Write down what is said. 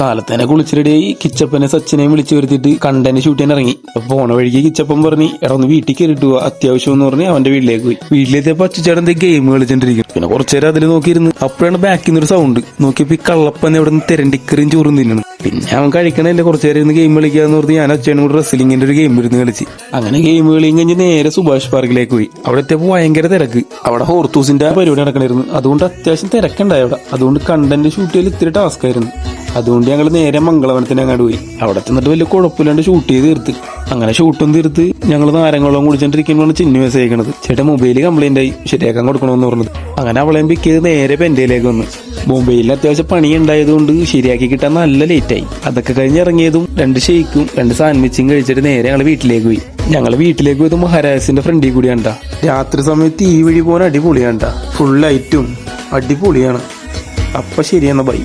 കാലത്തന്നെ കുളിച്ച് റെഡിയായി കിച്ചപ്പനെ സച്ചിനെയും വിളിച്ചു വരുത്തിയിട്ട് കണ്ടനെ ഷൂട്ട് ചെയ്യാൻ ഇറങ്ങി. പോണ വഴിക്ക് കിച്ചപ്പൻ പറഞ്ഞു എടാ ഒന്ന് വീട്ടിൽ കയറിട്ട് പോവാ അത്യാവശ്യം എന്ന് പറഞ്ഞ് അവന്റെ വീട്ടിലേക്ക് പോയി. വീട്ടിലെത്തിയപ്പോ എന്തെങ്കിലും ഗെയിം കളിച്ചോണ്ടിരിക്കും പിന്നെ കുറച്ചു നേരം അതിൽ നോക്കിയിരുന്നു. അപ്പോഴാണ് ബാക്കിൽ നിന്ന് ഒരു സൗണ്ട് നോക്കിയപ്പോ ഈ കള്ളപ്പൻ എവിടെ നിന്ന് തെരണ്ടിക്കറിയും ചോറും തിന്നണം. പിന്നെ അവൻ കഴിക്കണല്ലേ കുറച്ചു നേരം ഗെയിം കളിക്കാന്ന് പറഞ്ഞ് ഞാൻ അച്ഛനും കൂടെ റെസ്ലിംഗിന്റെ ഒരു ഗെയിം ഇരുന്ന് കളിച്ച്. അങ്ങനെ ഗെയിം കളിയും കഴിഞ്ഞ് നേരെ സുഭാഷ് പാർക്കിലേക്ക് പോയി. അവിടെ എത്തിയപ്പോ ഭയങ്കര തിരക്ക്. അവിടെ ഹോർത്തൂസിന്റെ പരിപാടി നടക്കണായിരുന്നു. അതുകൊണ്ട് അത്യാവശ്യം തിരക്കുണ്ടായി അവിടെ. അതുകൊണ്ട് കണ്ടന്റ് ഷൂട്ട് ചെയ്യൽ ഇത്തിരി ടാസ്ക് ആയിരുന്നു. അതുകൊണ്ട് ഞങ്ങൾ നേരെ മംഗളവനത്തിന് അങ്ങോട്ട് പോയി. അവിടെ ചെന്നിട്ട് വലിയ കുഴപ്പമില്ലാണ്ട് ഷൂട്ട് ചെയ്ത് തീർത്ത്. അങ്ങനെ ഷൂട്ടും തീർത്ത് ഞങ്ങൾ നാരങ്ങളും കുടിച്ചോണ്ടിരിക്കുമ്പോഴാണ് ചിന്നു മെസ്സേജ് അയക്കണത്. ചേട്ടാ മൊബൈൽ കംപ്ലൈന്റ് ആയി. ശരിയാക്കാൻ കൊടുക്കണമെന്ന് പറഞ്ഞത്. അങ്ങനെ അവളെയും പിക്ക് ചെയ്ത് നേരെ പെൻഡയിലേക്ക് വന്നു. മൊബൈലിൽ അത്യാവശ്യം പണി ഉണ്ടായതുകൊണ്ട് ശരിയാക്കി കിട്ടാൻ നല്ല ലേറ്റായി അതൊക്കെ കഴിഞ്ഞ് ഇറങ്ങിയതും രണ്ട് ഷെയ്ക്കും രണ്ട് സാൻഡ്വിച്ചും കഴിച്ചിട്ട് നേരെ ഞങ്ങൾ വീട്ടിലേക്ക് പോയി. ഞങ്ങൾ വീട്ടിലേക്ക് പോയത് മഹാരാജസിന്റെ ഫ്രണ്ടിൽ കൂടിയാണ്ട രാത്രി സമയത്ത് ഈ വഴി പോകാൻ അടിപൊളിയാണ്ട ഫുൾ ലൈറ്റും അടിപൊളിയാണ്. അപ്പൊ ശരിയെന്ന ബൈ